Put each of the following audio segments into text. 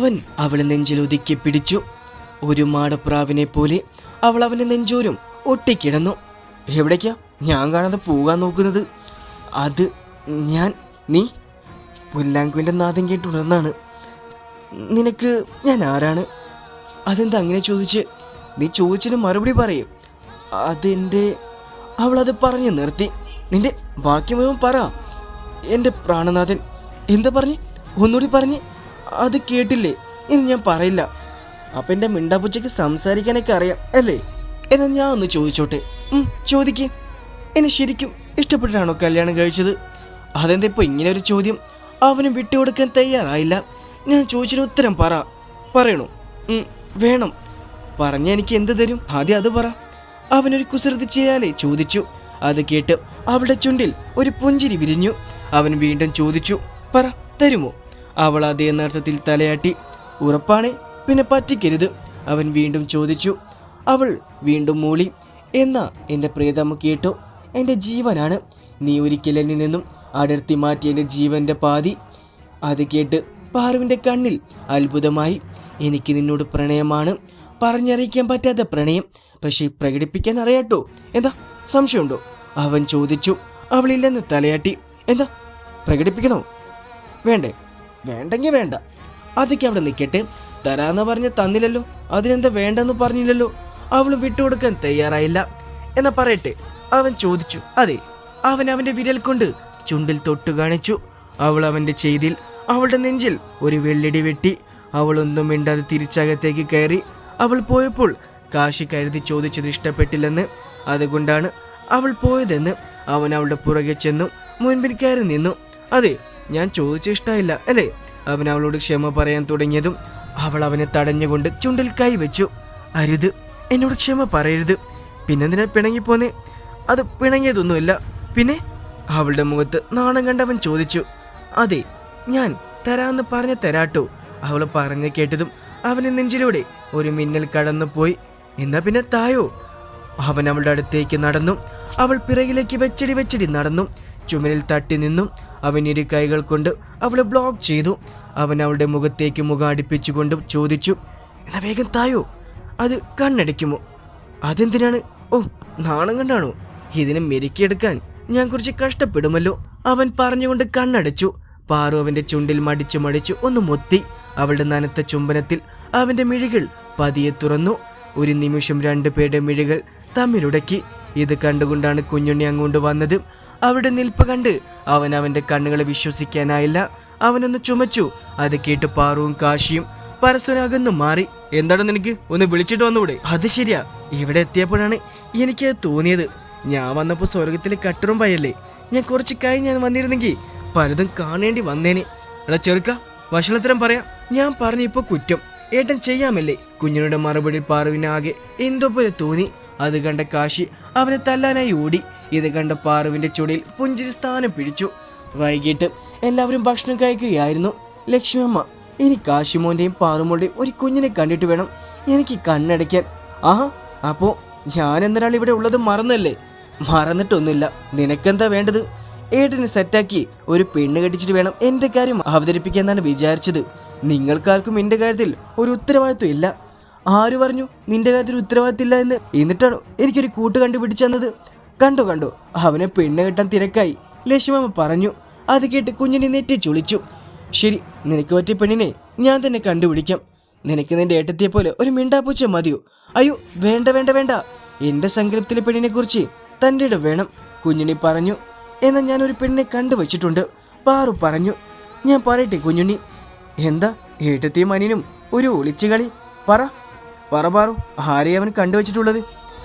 അവൻ അവളെ നെഞ്ചിലൊതുക്കി പിടിച്ചു. ഒരു മാടപ്രാവിനെ പോലെ അവൾ അവന്റെ നെഞ്ചോരും ഒട്ടിക്കിടന്നു. എവിടേക്കാ? ഞാൻ കാണാതെ പോകാൻ നോക്കുന്നത്. അത് ഞാൻ നീ? പുല്ലാങ്കുവിന്റെ നാദം കേട്ടുണർന്നാണ്. നിനക്ക് ഞാൻ ആരാണ്? അതെന്താ അങ്ങനെ ചോദിച്ച്? നീ ചോദിച്ചതിന് മറുപടി പറയും. അതെന്റെ അവളത് പറഞ്ഞു നിർത്തി. നിന്റെ ബാക്കി മുഴുവൻ പറ. എന്റെ പ്രാണനാഥൻ എന്താ പറഞ്ഞ്? ഒന്നുകൂടി പറഞ്ഞ്. അത് കേട്ടില്ലേ? ഇനി ഞാൻ പറയില്ല. അപ്പം എന്റെ മിണ്ടാപ്പുച്ചയ്ക്ക് സംസാരിക്കാനൊക്കെ അറിയാം അല്ലേ? എന്നാൽ ഞാൻ ഒന്ന് ചോദിച്ചോട്ടെ. ചോദിക്കേ. എന്നെ ശരിക്കും ഇഷ്ടപ്പെട്ടിട്ടാണോ കല്യാണം കഴിച്ചത്? അതെന്താ ഇപ്പോൾ ഇങ്ങനെ ഒരു ചോദ്യം? അവന് വിട്ടുകൊടുക്കാൻ തയ്യാറായില്ല. ഞാൻ ചോദിച്ചതിന് ഉത്തരം പറ. പറയണോ? വേണം. പറഞ്ഞ എനിക്ക് എന്ത് തരും? ആദ്യം അത് പറ. അവനൊരു കുസൃതി ചെയ്യാലേ ചോദിച്ചു. അത് കേട്ട് അവളുടെ ചുണ്ടിൽ ഒരു പുഞ്ചിരി വിരിഞ്ഞു. അവൻ വീണ്ടും ചോദിച്ചു. പറ തരുമോ? അവൾ അതേ നേർത്ഥത്തിൽ തലയാട്ടി ഉറപ്പാണ് പിന്നെ പറ്റിക്കരുത് അവൻ വീണ്ടും ചോദിച്ചു. അവൾ വീണ്ടും മൂളി എന്നാ എന്റെ പ്രിയതമ കേട്ടോ എന്റെ ജീവനാണ്. നീ ഒരിക്കലെന്നിൽ നിന്നും അടർത്തി മാറ്റിയ എന്റെ ജീവന്റെ പാതി. അത് കേട്ട് പാറുവിന്റെ കണ്ണിൽ അത്ഭുതമായി എനിക്ക് നിന്നോട് പ്രണയമാണ്. പറഞ്ഞറിയിക്കാൻ പറ്റാത്ത പ്രണയം പക്ഷേ പ്രകടിപ്പിക്കാൻ അറിയാട്ടോ. എന്താ സംശയമുണ്ടോ? അവൻ ചോദിച്ചു. അവളില്ലെന്ന് തലയാട്ടി എന്താ പ്രകടിപ്പിക്കണോ? വേണ്ടേ വേണ്ടെങ്കിൽ വേണ്ട. അതൊക്കെ അവിടെ നിൽക്കട്ടെ തരാന്ന് പറഞ്ഞ് തന്നില്ലല്ലോ. അതിനെന്താ വേണ്ടെന്ന് പറഞ്ഞില്ലല്ലോ. അവൾ വിട്ടുകൊടുക്കാൻ തയ്യാറായില്ല. എന്നാ പറയട്ടെ. അവൻ ചോദിച്ചു. അതെ അവൻ അവന്റെ വിരൽ കൊണ്ട് ചുണ്ടിൽ തൊട്ടു കാണിച്ചു. അവൾ അവന്റെ ചെയ്തിൽ അവളുടെ നെഞ്ചിൽ ഒരു വെള്ളിടി വെട്ടി. അവളൊന്നും മിണ്ടാതെ തിരിച്ചകത്തേക്ക് കയറി. അവൾ പോയപ്പോൾ കാശി കരുതി ചോദിച്ചത് ഇഷ്ടപ്പെട്ടില്ലെന്ന്. അതുകൊണ്ടാണ് അവൾ പോയതെന്ന്. അവൻ അവളുടെ പുറകെ ചെന്നു. മുൻപിൽ കയറി നിന്നു. അതെ ഞാൻ ചോദിച്ച ഇഷ്ടമായില്ല അല്ലേ? അവൻ അവളോട് ക്ഷമ പറയാൻ തുടങ്ങിയതും അവൾ അവനെ തടഞ്ഞുകൊണ്ട് ചുണ്ടിൽ കൈ വെച്ചു. അരുത് എന്നോട് ക്ഷമ പറയരുത്. പിന്നെന്തിനാ പിണങ്ങിപ്പോന്നെ അത് പിണങ്ങിയതൊന്നുമില്ല. പിന്നെ അവളുടെ മുഖത്ത് നാണം കണ്ടവൻ ചോദിച്ചു അതെ ഞാൻ തരാമെന്ന് പറഞ്ഞ തരാട്ടോ. അവൾ പറഞ്ഞു കേട്ടതും അവന് നെഞ്ചിലൂടെ ഒരു മിന്നൽ കടന്നു പോയി എന്നാ പിന്നെ തായോ? അവൻ അവളുടെ അടുത്തേക്ക് നടന്നു. അവൾ പിറകിലേക്ക് വെച്ചടി വെച്ചടി നടന്നു. ചുമരിൽ തട്ടി നിന്നു. അവൻ ഇരു കൈകൾ കൊണ്ട് അവളെ ബ്ലോക്ക് ചെയ്തു. അവൻ അവളുടെ മുഖത്തേക്ക് മുഖം അടുപ്പിച്ചുകൊണ്ടും ചോദിച്ചു എന്നാ വേഗം തായോ? അത് കണ്ണടിക്കുമോ അതെന്തിനാണ്? ഓ നാണം കണ്ടാണോ? ഇതിനെ മെരുക്കിയെടുക്കാൻ ഞാൻ കുറച്ച് കഷ്ടപ്പെടുമല്ലോ. അവൻ പറഞ്ഞുകൊണ്ട് കണ്ണടച്ചു. പാറു അവന്റെ ചുണ്ടിൽ മടിച്ചു മടിച്ചു ഒന്ന് മൊത്തി. അവളുടെ നനത്ത ചുംബനത്തിൽ അവന്റെ മിഴികൾ പതിയെ തുറന്നു. ഒരു നിമിഷം രണ്ടുപേരുടെ മിഴികൾ തമ്മിലുടക്കി. ഇത് കണ്ടുകൊണ്ടാണ് കുഞ്ഞുണ്ണി അങ്ങോട്ട് വന്നത്. അവിടെ നിൽപ്പ് കണ്ട് അവൻ അവന്റെ കണ്ണുകളെ വിശ്വസിക്കാനായില്ല. അവനൊന്ന് ചുമച്ചു. അത് കേട്ട് പാറുവും കാശിയും പരസ്പരം മാറി. എന്താണ് നിനക്ക്? ഒന്ന് വിളിച്ചിട്ട് വന്നുകൂടെ അത് ശരിയാ. ഇവിടെ എത്തിയപ്പോഴാണ് എനിക്ക് തോന്നിയത്. ഞാൻ വന്നപ്പോൾ സ്വർഗത്തിലെ കട്ടറും പയല്ലേ? ഞാൻ കുറച്ച് കഴിഞ്ഞ് ഞാൻ വന്നിരുന്നെങ്കിൽ പലതും കാണേണ്ടി വന്നേനെ. എടാ ചെറുക്ക വഷളത്തരം പറയാം. ഞാൻ പറഞ്ഞ ഇപ്പൊ കുറ്റം. ഏട്ടൻ ചെയ്യാമല്ലേ? കുഞ്ഞിനുടെ മറുപടി പാറുവിനാകെ എന്തോ പോലെ തോന്നി. അത് കണ്ട കാശി അവനെ തല്ലാനായി ഓടി. ഇത് കണ്ട പാറുവിന്റെ ചുടിയിൽ പുഞ്ചിരി സ്ഥാനം പിടിച്ചു. വൈകിട്ട് എല്ലാവരും ഭക്ഷണം കഴിക്കുകയായിരുന്നു. ലക്ഷ്മിയമ്മ ഇനി കാശിമോന്റെയും പാറുമോന്റെയും ഒരു കുഞ്ഞിനെ കണ്ടിട്ട് വേണം എനിക്ക് കണ്ണടയ്ക്കാൻ. ആഹാ അപ്പോ ഞാൻ എന്നൊരാൾ ഇവിടെ ഉള്ളത് മറന്നല്ലേ? മറന്നിട്ടൊന്നുമില്ല. നിനക്കെന്താ വേണ്ടത്? ഏട്ടന് സെറ്റാക്കി ഒരു പെണ്ണ് കെട്ടിച്ചിട്ട് വേണം എന്റെ കാര്യം അവതരിപ്പിക്കാന്നാണ് വിചാരിച്ചത്. നിങ്ങൾക്കാർക്കും എന്റെ കാര്യത്തിൽ ഒരു ഉത്തരവാദിത്വം ഇല്ല. ആര് പറഞ്ഞു നിന്റെ കാര്യത്തിൽ ഉത്തരവാദിത്തം ഇല്ല എന്ന്? എന്നിട്ടാണ് എനിക്കൊരു കൂട്ട് കണ്ടുപിടിച്ചു തന്നത്? കണ്ടോ കണ്ടു. അവനെ പെണ്ണ് കിട്ടാൻ തിരക്കായി. ലക്ഷ്മമ്മ പറഞ്ഞു അത് കേട്ട് കുഞ്ഞിനെ നെറ്റി ചുളിച്ചു. ശരി നിനക്ക് പറ്റിയ പെണ്ണിനെ ഞാൻ തന്നെ കണ്ടുപിടിക്കാം. നിനക്ക് നിന്റെ ഏട്ടത്തിയെ പോലെ ഒരു മിണ്ടാപ്പൂച്ച മതിയോ? അയ്യോ വേണ്ട വേണ്ട വേണ്ട. എന്റെ സങ്കല്പത്തിലെ പെണ്ണിനെ കുറിച്ച് തന്റെ ഇടം വേണം കുഞ്ഞുണ്ണി പറഞ്ഞു. എന്നാൽ ഞാൻ ഒരു പെണ്ണിനെ കണ്ടുവച്ചിട്ടുണ്ട് പാറു പറഞ്ഞു. ഞാൻ പറയട്ടെ കുഞ്ഞുണ്ണി എന്താ ഏട്ടത്തിയും അനിയനും ഒരു ഒളിച്ചുകളി പറ പറ പാറു ആരെയും അവൻ കണ്ടുവച്ചിട്ടുള്ളത്?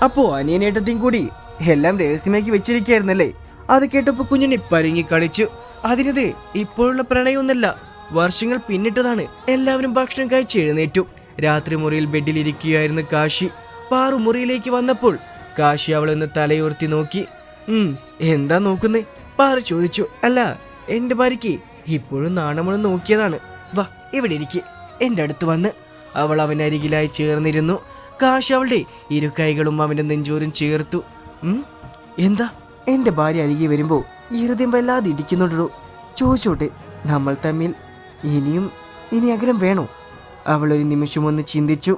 അപ്പോ അനിയനേട്ടത്തെയും കൂടി എല്ലാം രഹസ്യമാക്കി വെച്ചിരിക്കായിരുന്നല്ലേ അത് കേട്ടപ്പോ കുഞ്ഞുണ്ണി പരുങ്ങി കളിച്ചു. അതിനത് ഇപ്പോഴുള്ള പ്രണയമൊന്നല്ല. വർഷങ്ങൾ പിന്നിട്ടതാണ്. എല്ലാവരും ഭക്ഷണം കഴിച്ച് എഴുന്നേറ്റു. രാത്രി മുറിയിൽ ബെഡിലിരിക്കുകയായിരുന്നു കാശി. പാറു മുറിയിലേക്ക് വന്നപ്പോൾ കാശി അവളൊന്ന് തലയുർത്തി നോക്കി. ഉം എന്താ നോക്കുന്നേ? പാറു ചോദിച്ചു. അല്ല എന്റെ ഭാര്യയ്ക്ക് ഇപ്പോഴും നാണമണം നോക്കിയതാണ്. വാ ഇവിടെ ഇരിക്കെ. എന്റെ അടുത്ത് വന്ന്. അവൾ അവനരികിലായി ചേർന്നിരുന്നു. കാശ് അവളുടെ ഇരു കൈകളും അവന്റെ നെഞ്ചോരും ചേർത്തു. എന്താ? എന്റെ ഭാര്യ അരികെ വരുമ്പോ ഈ ഹൃദയം വല്ലാതെ ഇടിക്കുന്നുണ്ടോ ചോദിച്ചോട്ടെ നമ്മൾ തമ്മിൽ ഇനിയും ഇനി അകലം വേണോ? അവൾ ഒരു നിമിഷം ഒന്ന് ചിന്തിച്ചു.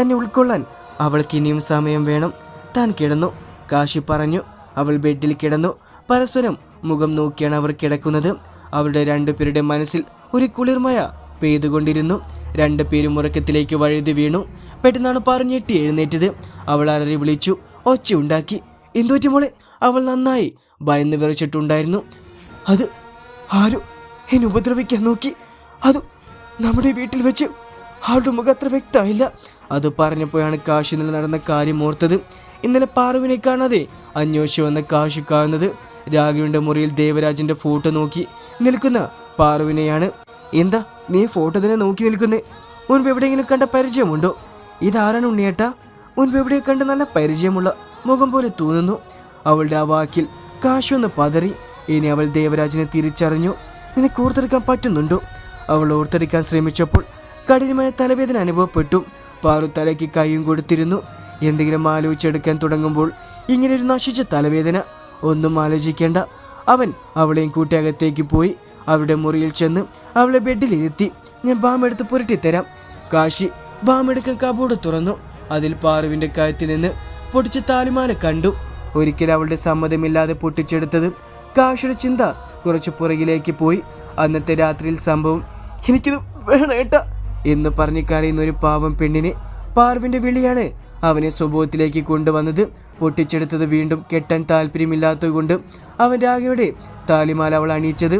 തന്നെ ഉൾക്കൊള്ളാൻ അവൾക്ക് ഇനിയും സമയം വേണം. താൻ കിടന്നു. കാശി പറഞ്ഞു. അവൾ ബെഡിൽ കിടന്നു. പരസ്പരം മുഖം നോക്കിയാണ് അവർ കിടക്കുന്നത്. അവരുടെ രണ്ടുപേരുടെ മനസ്സിൽ ഒരു കുളിർമഴ പെയ്തുകൊണ്ടിരുന്നു രണ്ടു പേരും ഉറക്കത്തിലേക്ക് വഴുതി വീണു. പെട്ടെന്നാണ് പറഞ്ഞിട്ട് എഴുന്നേറ്റത്. അവൾ അലറി വിളിച്ചു. ഒച്ചയുണ്ടാക്കി എന്തോറ്റി മോളെ? അവൾ നന്നായി ഭയന്ന് വിറച്ചിട്ടുണ്ടായിരുന്നു. അത് ആരും എന്നെ ഉപദ്രവിക്കാൻ നോക്കി? അത് നമ്മുടെ വീട്ടിൽ വെച്ച് ആളുടെ മുഖം അത്ര വ്യക്തമായില്ല. അത് പറഞ്ഞപ്പോഴാണ് കാശി ഇന്നലെ നടന്ന കാര്യം ഓർത്തത്. ഇന്നലെ പാറുവിനെ കാണാതെ അന്വേഷിച്ചു വന്ന കാശി കാണുന്നത് രാഘവിന്റെ മുറിയിൽ ദേവരാജന്റെ ഫോട്ടോ നോക്കി നിൽക്കുന്ന പാറുവിനെയാണ്. എന്താ നീ ഫോട്ടോ തന്നെ നോക്കി നിൽക്കുന്നേ? മുൻപ് എവിടെയെങ്കിലും കണ്ട പരിചയമുണ്ടോ? ഇതാരാണ് ഉണ്ണിയേട്ടാ? മുൻപ് എവിടെ കണ്ട നല്ല പരിചയമുള്ള മുഖം പോലെ തോന്നുന്നു. അവളുടെ ആ വാക്കിൽ കാശൊന്ന് പതറി. ഇനി അവൾ ദേവരാജനെ തിരിച്ചറിഞ്ഞു. നിനക്ക് ഓർത്തെടുക്കാൻ പറ്റുന്നുണ്ടോ? അവൾ ഓർത്തെടുക്കാൻ ശ്രമിച്ചപ്പോൾ കഠിനമായ തലവേദന അനുഭവപ്പെട്ടു. പാറു തലയ്ക്ക് കൈയും കൊടുത്തിരുന്നു. എന്തെങ്കിലും ആലോചിച്ചെടുക്കാൻ തുടങ്ങുമ്പോൾ ഇങ്ങനെ ഒരു നശിച്ച തലവേദന. ഒന്നും ആലോചിക്കേണ്ട. അവൻ അവളെയും കൂട്ടി അകത്തേക്ക് പോയി. അവരുടെ മുറിയിൽ ചെന്ന് അവളെ ബെഡിലിരുത്തി ഞാൻ ബാമെടുത്ത് പുരട്ടിത്തരാം. കാശി ബാമെടുക്കാൻ കബോർഡ് തുറന്നു. അതിൽ പാറുവിന്റെ കഴുത്തിൽ നിന്ന് പൊടിച്ച താലിമാല കണ്ടു. ഒരിക്കൽ അവളുടെ സമ്മതമില്ലാതെ പൊട്ടിച്ചെടുത്തത് കാശിയുടെ ചിന്ത കുറച്ച് പുറകിലേക്ക് പോയി. അന്നത്തെ രാത്രിയിൽ സംഭവം എനിക്കിത് വേണേട്ട എന്ന് പറഞ്ഞു കരയുന്ന ഒരു പാവം പെണ്ണിനെ പാർവിന്റെ വിളിയാണ് അവനെ സ്വഭാവത്തിലേക്ക് കൊണ്ടുവന്നത്. പൊട്ടിച്ചെടുത്തത് വീണ്ടും കെട്ടാൻ താല്പര്യമില്ലാത്തതുകൊണ്ട് അവൻ രാഗയുടെ താലിമാല അവൾ അണിയിച്ചത്.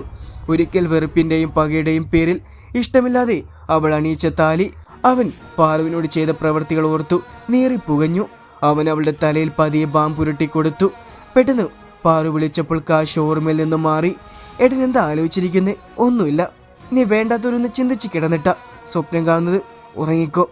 ഒരിക്കൽ വെറുപ്പിന്റെയും പകയുടെയും പേരിൽ ഇഷ്ടമില്ലാതെ അവൾ അണിയിച്ച താലി അവൻ പാർവിനോട് ചെയ്ത പ്രവൃത്തികൾ ഓർത്തു നീറിപ്പുകഞ്ഞു. അവൻ അവളുടെ തലയിൽ പതിയെ ബാം പുരട്ടിക്കൊടുത്തു പെട്ടെന്ന് പാറു വിളിച്ചപ്പോൾ കാശ് ഓർമ്മയിൽ നിന്ന് മാറി. ഏട്ടൻ എന്താ ആലോചിച്ചിരിക്കുന്നേ? ഒന്നുമില്ല. നീ വേണ്ടാത്തവരൊന്ന് ചിന്തിച്ച് കിടന്നിട്ട. സ്വപ്നം കാണുന്നത്. ഉറങ്ങിക്കോ.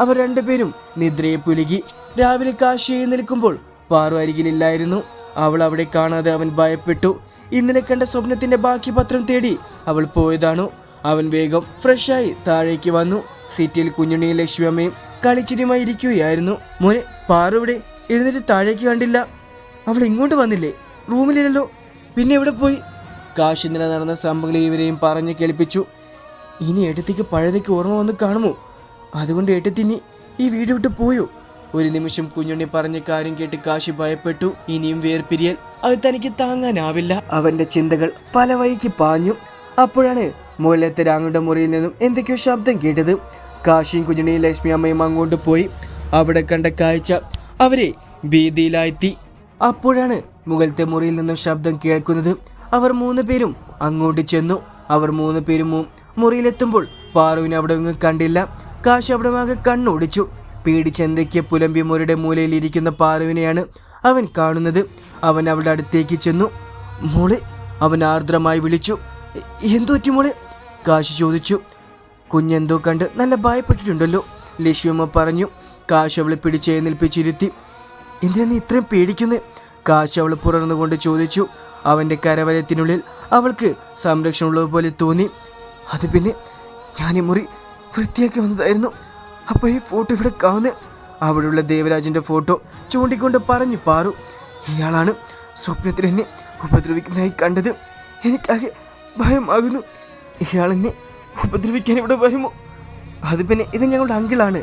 അവർ രണ്ടുപേരും നിദ്രയെ പുലുകി. രാവിലെ കാശി നിൽക്കുമ്പോൾ പാറു അരികിലില്ലായിരുന്നു. അവൾ അവിടെ കാണാതെ അവൻ ഭയപ്പെട്ടു. ഇന്നലെ കണ്ട സ്വപ്നത്തിന്റെ ബാക്കി പത്രം തേടി അവൾ പോയതാണു. അവൻ വേഗം ഫ്രഷായി താഴേക്ക് വന്നു. സിറ്റിയിൽ കുഞ്ഞുണ്ണിയും ലക്ഷ്മിയമ്മയും കളിച്ചിരിയുമായി ഇരിക്കുകയായിരുന്നു മോനെ പാറുവിടെ എഴുന്നേറ്റ് താഴേക്ക് കണ്ടില്ല. അവൾ ഇങ്ങോട്ട് വന്നില്ലേ? റൂമിലില്ലല്ലോ. പിന്നെ എവിടെ പോയി? കാശി ഇന്നലെ നടന്ന സംഭവങ്ങൾ ഇവരെയും പറഞ്ഞു കേൾപ്പിച്ചു. ഇനി എട്ടത്തേക്ക് പഴയതേക്ക് ഓർമ്മ വന്ന് കാണുമോ? അതുകൊണ്ട് എട്ടത്തിനി ഈ വീട് വിട്ട് പോയോ? ഒരു നിമിഷം കുഞ്ഞുണ്ണി പറഞ്ഞ കാര്യം കേട്ട് കാശി ഭയപ്പെട്ടു. ഇനിയും വേർപിരിയൽ. അത് തനിക്ക് താങ്ങാനാവില്ല. അവന്റെ ചിന്തകൾ പല വഴിക്ക് പാഞ്ഞു. അപ്പോഴാണ് മുകളിലത്തെ രാങ്ങളുടെ മുറിയിൽ നിന്നും എന്തൊക്കെയോ ശബ്ദം കേട്ടത്. കാശിയും കുഞ്ഞുണ്ണിയും ലക്ഷ്മി അമ്മയും അങ്ങോട്ട് പോയി അവിടെ കണ്ട കാഴ്ച അവരെ ഭീതിയിലായെത്തി അപ്പോഴാണ് മുകളിലത്തെ മുറിയിൽ നിന്നും ശബ്ദം കേൾക്കുന്നത്. അവർ മൂന്ന് പേരും അങ്ങോട്ട് ചെന്നു. അവർ മൂന്ന് പേരും മുറിയിലെത്തുമ്പോൾ പാറുവിനെ അവിടെ ഒന്നും കണ്ടില്ല. കാശ് അവിടെ ആകെ കണ്ണോടിച്ചു. പേടിച്ചെന്തൊക്കെ പുലമ്പി മുറിയുടെ മൂലയിൽ ഇരിക്കുന്ന പാറുവിനെയാണ് അവൻ കാണുന്നത്. അവൻ അവളുടെ അടുത്തേക്ക് ചെന്നു. മോളെ അവൻ ആർദ്രമായി വിളിച്ചു. "എ- എന്തോറ്റി മോളെ? കാശ് ചോദിച്ചു. കുഞ്ഞെന്തോ കണ്ട് നല്ല ഭയപ്പെട്ടിട്ടുണ്ടല്ലോ. ലക്ഷ്മിയമ്മ പറഞ്ഞു കാശ് അവളെ പിടിച്ചെഴുന്നേൽപ്പിച്ചിരുത്തി എന്തിനാ നീ ഇത്രയും പേടിക്കുന്നത് കാശ് അവൾ പുറർന്നുകൊണ്ട് ചോദിച്ചു. അവന്റെ കരവലയത്തിനുള്ളിൽ അവൾക്ക് സംരക്ഷണമുള്ളത് പോലെ തോന്നി. അത് പിന്നെ ഞാൻ ഈ മുറി വൃത്തിയാക്കി വന്നതായിരുന്നു. അപ്പോൾ ഈ ഫോട്ടോ ഇവിടെ കാണുന്നത് അവിടെയുള്ള ദേവരാജന്റെ ഫോട്ടോ ചൂണ്ടിക്കൊണ്ട് പറഞ്ഞു പാറു ഇയാളാണ് സ്വപ്നത്തിൽ എന്നെ ഉപദ്രവിക്കുന്നതായി കണ്ടത്. എനിക്കാകെ ഭയമാകുന്നു. ഇയാൾ എന്നെ ഉപദ്രവിക്കാൻ ഇവിടെ വരുമോ? അത് പിന്നെ ഇത് ഞങ്ങളുടെ അങ്കിളാണ്.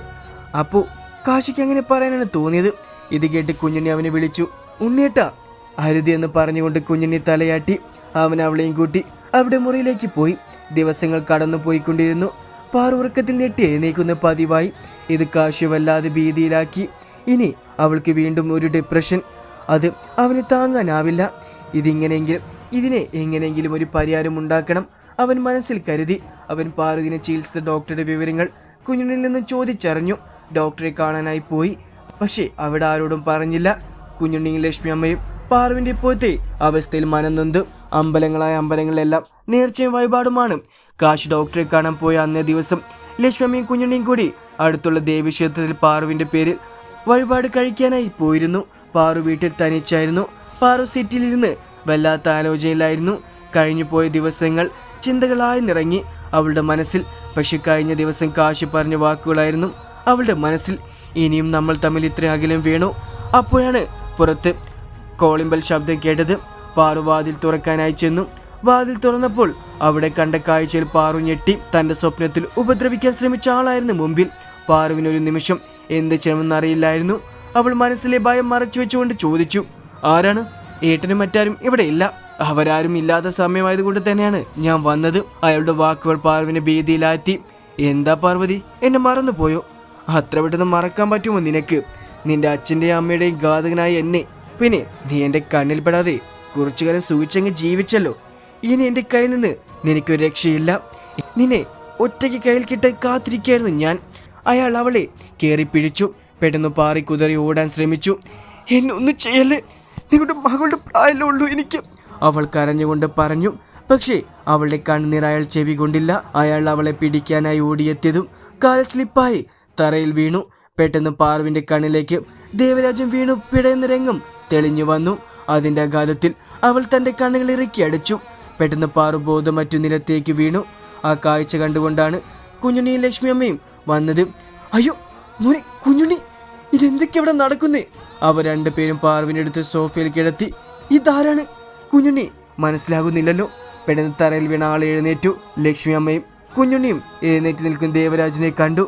അപ്പോൾ കാശിക്ക് അങ്ങനെ പറയാനാണ് തോന്നിയത്. ഇത് കേട്ട് കുഞ്ഞുണ്ണി അവനെ വിളിച്ചു ഉണ്ണിയേട്ടാ അരുതി എന്ന് പറഞ്ഞുകൊണ്ട് കുഞ്ഞുണ്ണി തലയാട്ടി അവൻ അവളെയും കൂട്ടി അവിടെ മുറിയിലേക്ക് പോയി. ദിവസങ്ങൾ കടന്നു പോയിക്കൊണ്ടിരുന്നു പാറുറക്കത്തിൽ ഞെട്ടി എഴുന്നേക്കുന്ന പതിവായി. ഇത് കാശി വല്ലാതെ ഭീതിയിലാക്കി. ഇനി അവൾക്ക് വീണ്ടും ഒരു ഡിപ്രഷൻ അത് അവന് താങ്ങാനാവില്ല. ഇതിങ്ങനെയെങ്കിലും ഇതിനെ എങ്ങനെയെങ്കിലും ഒരു പരിഹാരം ഉണ്ടാക്കണം അവൻ മനസ്സിൽ കരുതി. അവൻ പാറുവിനെ ചികിത്സിച്ച ഡോക്ടറുടെ വിവരങ്ങൾ കുഞ്ഞുണ്ണിൽ നിന്നും ചോദിച്ചറിഞ്ഞു. ഡോക്ടറെ കാണാനായി പോയി. പക്ഷേ അവിടെ ആരോടും പറഞ്ഞില്ല. കുഞ്ഞുണ്ണിയും ലക്ഷ്മി അമ്മയും പാറുവിന്റെ ഇപ്പോഴത്തെ അവസ്ഥയിൽ മനംനൊന്ത്. അമ്പലങ്ങളായ അമ്പലങ്ങളിലെല്ലാം നേർച്ചയും വഴിപാടുമാണ്. കാശ് ഡോക്ടറെ കാണാൻ പോയ അന്നേ ദിവസം ലക്ഷ്മി അമ്മയും കുഞ്ഞുണ്ണിയും കൂടി അടുത്തുള്ള ദേവീക്ഷേത്രത്തിൽ പാറുവിന്റെ പേരിൽ വഴിപാട് കഴിക്കാനായി പോയിരുന്നു. പാറു വീട്ടിൽ തനിച്ചായിരുന്നു. പാറു സീറ്റിലിരുന്ന് വല്ലാത്ത ആലോചനയിലായിരുന്നു. കഴിഞ്ഞു പോയ ദിവസങ്ങൾ ചിന്തകളായി നിറങ്ങി അവളുടെ മനസ്സിൽ. പക്ഷെ കഴിഞ്ഞ ദിവസം കാശി പറഞ്ഞ വാക്കുകളായിരുന്നു അവളുടെ മനസ്സിൽ. ഇനിയും നമ്മൾ തമ്മിൽ ഇത്ര അകലം വീണു. അപ്പോഴാണ് പുറത്ത് കോളിമ്പൽ ശബ്ദം കേട്ടത്. പാറു വാതിൽ തുറക്കാനായി ചെന്നു. വാതിൽ തുറന്നപ്പോൾ അവിടെ കണ്ട കാഴ്ചയിൽ പാറു ഞെട്ടി തന്റെ സ്വപ്നത്തിൽ ഉപദ്രവിക്കാൻ ശ്രമിച്ച ആളായിരുന്നു മുമ്പിൽ. പാറുവിനൊരു നിമിഷം എന്ത് ചെയ്യണമെന്നറിയില്ലായിരുന്നു അവൾ മനസ്സിലെ ഭയം മറച്ചു വെച്ചുകൊണ്ട് ചോദിച്ചു ആരാണ്? ഏട്ടനും മറ്റാരും ഇവിടെ ഇല്ല. അവരാരും ഇല്ലാത്ത സമയമായതുകൊണ്ട് തന്നെയാണ് ഞാൻ വന്നത്. അയാളുടെ വാക്കുകൾ പാർവിനെ ഭീതിയിലാറ്റി എന്താ പാർവതി? എന്നെ മറന്നുപോയോ അത്ര പെട്ടെന്ന് മറക്കാൻ പറ്റുമോ നിനക്ക്? നിന്റെ അച്ഛന്റെയും അമ്മയുടെയും ഘാതകനായ എന്നെ. പിന്നെ നീ എന്റെ കണ്ണിൽപ്പെടാതെ കുറച്ചു കാലം സൂചിച്ചങ്ങ് ജീവിച്ചല്ലോ. ഇനി എന്റെ കയ്യിൽ നിന്ന് നിനക്കൊരു രക്ഷയില്ല. നിന്നെ ഒറ്റയ്ക്ക് കയ്യിൽ കിട്ടാൻ കാത്തിരിക്കായിരുന്നു ഞാൻ. അയാൾ അവളെ കയറി പിടിച്ചു. പെട്ടെന്ന് പാറി കുതറി ഓടാൻ ശ്രമിച്ചു. എന്നൊന്നും ചെയ്യല്ലേ നിങ്ങളുടെ മകളുടെ പ്രായമല്ലേ ഉള്ളൂ എനിക്ക്. അവൾ കരഞ്ഞുകൊണ്ട് പറഞ്ഞു പക്ഷേ അവളുടെ കണ്ണുനീർ അയാൾ ചെവി കൊണ്ടില്ല. അയാൾ അവളെ പിടിക്കാനായി ഓടിയെത്തിയതും കാൽ സ്ലിപ്പായി. തറയിൽ വീണു. പെട്ടെന്ന് പാർവിന്റെ കണ്ണിലേക്ക് ദേവരാജൻ വീണു. പിടയുന്ന രംഗം തെളിഞ്ഞു വന്നു. അതിന്റെ ആഘാതത്തിൽ അവൾ തന്റെ കണ്ണുകൾ ഇറക്കി അടച്ചു. പെട്ടെന്ന് പാറു ബോധം മറ്റു നിലത്തേക്ക് വീണു. ആ കാഴ്ച കണ്ടുകൊണ്ടാണ് കുഞ്ഞുണ്ണിയും ലക്ഷ്മി അമ്മയും വന്നത്. അയ്യോ മോനെ കുഞ്ഞുണ്ണി! ഇതെന്തൊക്കെ ഇവിടെ നടക്കുന്നേ? അവർ രണ്ടുപേരും പാർവിനടുത്ത് സോഫയിൽ കിടത്തി. ഇതാരാണ്? കുഞ്ഞുണ്ണി. മനസ്സിലാകുന്നില്ലല്ലോ. പെട്ടെന്ന് തറയിൽ വീണ ആൾ എഴുന്നേറ്റു. ലക്ഷ്മി അമ്മയും കുഞ്ഞുണ്ണിയും എഴുന്നേറ്റ് നിൽക്കുന്ന ദേവരാജിനെ കണ്ടു.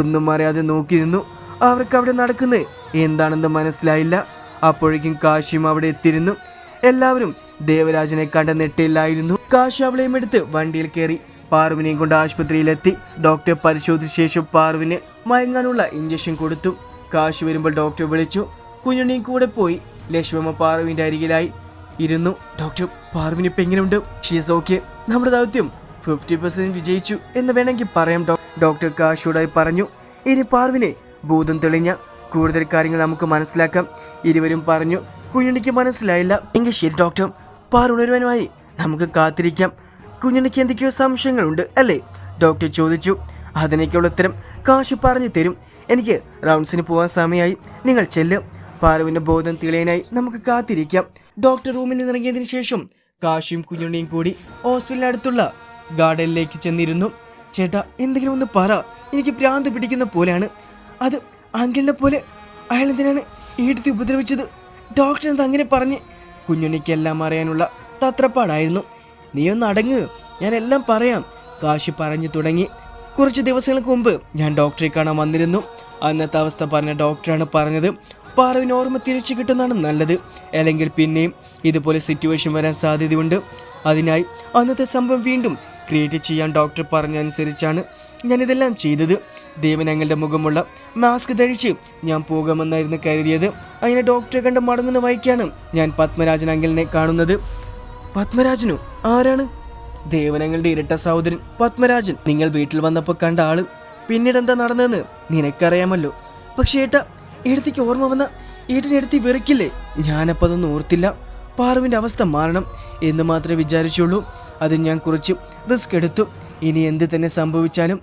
ഒന്നും അറിയാതെ നോക്കി നിന്നു. അവർക്ക് അവിടെ നടക്കുന്നത് എന്താണെന്ന് മനസ്സിലായില്ല. അപ്പോഴേക്കും കാശിയും അവിടെ എത്തിയിരുന്നു. എല്ലാവരും ദേവരാജനെ കണ്ട നെട്ടില്ലായിരുന്നു കാശി അവളെയും എടുത്ത് വണ്ടിയിൽ കയറി പാർവിനെയും കൊണ്ട് ആശുപത്രിയിലെത്തി. ഡോക്ടർ പരിശോധിച്ച ശേഷം പാർവിന് മയങ്ങാനുള്ള ഇഞ്ചക്ഷൻ കൊടുത്തു. കാശി വരുമ്പോൾ ഡോക്ടർ വിളിച്ചു. കുഞ്ഞുണ്ണിയും കൂടെ പോയി. ലക്ഷ്മമ്മ പാർവിന്റെ അരികിലായി. ഇരുന്നു. ഡോക്ടർ പാർവിന് ഇപ്പൊ എങ്ങനെയുണ്ട്? ഷീസ് ഓക്കെ നമ്മുടെ ദൗത്യം. ഫിഫ്റ്റി പെർസെന്റ് വിജയിച്ചു എന്ന് വേണമെങ്കിൽ പറയാം ഡോക്ടർ കാശിയോടായി പറഞ്ഞു. ഇനി പാർവിനെ ഭൂതം തെളിഞ്ഞ കൂടുതൽ കാര്യങ്ങൾ നമുക്ക് മനസ്സിലാക്കാം. ഇരുവരും പറഞ്ഞു കുഞ്ഞുണ്ണിക്ക് മനസ്സിലായില്ല. എങ്കിൽ ശരി ഡോക്ടർ പാറുണരുവാനുമായി നമുക്ക് കാത്തിരിക്കാം. കുഞ്ഞുണ്ണിക്ക് എന്തൊക്കെയോ സംശയങ്ങളുണ്ട് അല്ലേ? ഡോക്ടർ ചോദിച്ചു. അതിനൊക്കെയുള്ള ഉത്തരം കാശി പറഞ്ഞു തരും. എനിക്ക് റൗണ്ട്സിന് പോകാൻ സമയമായി. നിങ്ങൾ ചെല്ല്. പാറുവിന്റെ ബോധം തെളിയാനായി നമുക്ക് കാത്തിരിക്കാം. ഡോക്ടർ റൂമിൽ നിന്നിറങ്ങിയതിനു ശേഷം കാശിയും കുഞ്ഞുണ്ണിയും കൂടി ഹോസ്പിറ്റലിനടുത്തുള്ള ഗാർഡനിലേക്ക് ചെന്നിരുന്നു. ചേട്ടാ എന്തെങ്കിലും ഒന്ന് പറ. എനിക്ക് ഭ്രാന്ത് പിടിക്കുന്ന പോലെയാണ്. അത് അങ്കിളിനെ പോലെ അയാൾ എന്തിനാണ് ഈടുത്തി ഉപദ്രവിച്ചത്? ഡോക്ടർ എന്താ അങ്ങനെ പറഞ്ഞ്? കുഞ്ഞുണ്ണിക്കെല്ലാം അറിയാനുള്ള തത്രപ്പാടായിരുന്നു. നീ ഒന്ന് അടങ്ങ്. ഞാൻ എല്ലാം പറയാം. കാശി പറഞ്ഞു തുടങ്ങി. കുറച്ച് ദിവസങ്ങൾക്ക് മുമ്പ് ഞാൻ ഡോക്ടറെ കാണാൻ വന്നിരുന്നു. അന്നത്തെ അവസ്ഥ പറഞ്ഞ ഡോക്ടറാണ് പറഞ്ഞത്. പാറവിന് ഓർമ്മ തിരിച്ചു കിട്ടുന്നതാണ് നല്ലത്. അല്ലെങ്കിൽ പിന്നെയും ഇതുപോലെ സിറ്റുവേഷൻ വരാൻ സാധ്യതയുണ്ട്. അതിനായി അന്നത്തെ സംഭവം വീണ്ടും ക്രിയേറ്റ് ചെയ്യാൻ ഡോക്ടർ പറഞ്ഞ അനുസരിച്ചാണ് ഞാനിതെല്ലാം ചെയ്തത്. ദേവനങ്ങളുടെ മുഖമുള്ള മാസ്ക് ധരിച്ച് ഞാൻ പോകാമെന്നായിരുന്നു കരുതിയത്. അങ്ങനെ ഡോക്ടറെ കണ്ട് മടങ്ങുന്ന വഴിക്കാണ് ഞാൻ പത്മരാജൻ അങ്കിളിനെ കാണുന്നത്. പത്മരാജനു? ആരാണ്? ദേവനങ്ങളുടെ ഇരട്ട സഹോദരൻ പത്മരാജൻ നിങ്ങൾ വീട്ടിൽ വന്നപ്പോൾ കണ്ട ആൾ. പിന്നീട് എന്താ നടന്നതെന്ന് നിനക്കറിയാമല്ലോ. പക്ഷേ ഏട്ടാ എടുത്തേക്ക് ഓർമ്മ വന്ന ഏട്ടനെടുത്തി വെറുക്കില്ലേ? ഞാനപ്പോൾ അതൊന്നും ഓർത്തില്ല. പാറുവിന്റെ അവസ്ഥ മാറണം എന്ന് മാത്രമേ വിചാരിച്ചുള്ളൂ. അത് ഞാൻ കുറച്ച് റിസ്ക് എടുത്തു. ഇനി എന്ത് തന്നെ സംഭവിച്ചാലും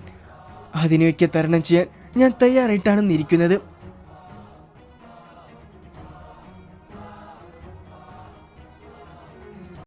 അതിനെയൊക്കെ തരണം ചെയ്യാൻ ഞാൻ തയ്യാറായിട്ടാണ് ഇരിക്കുന്നത്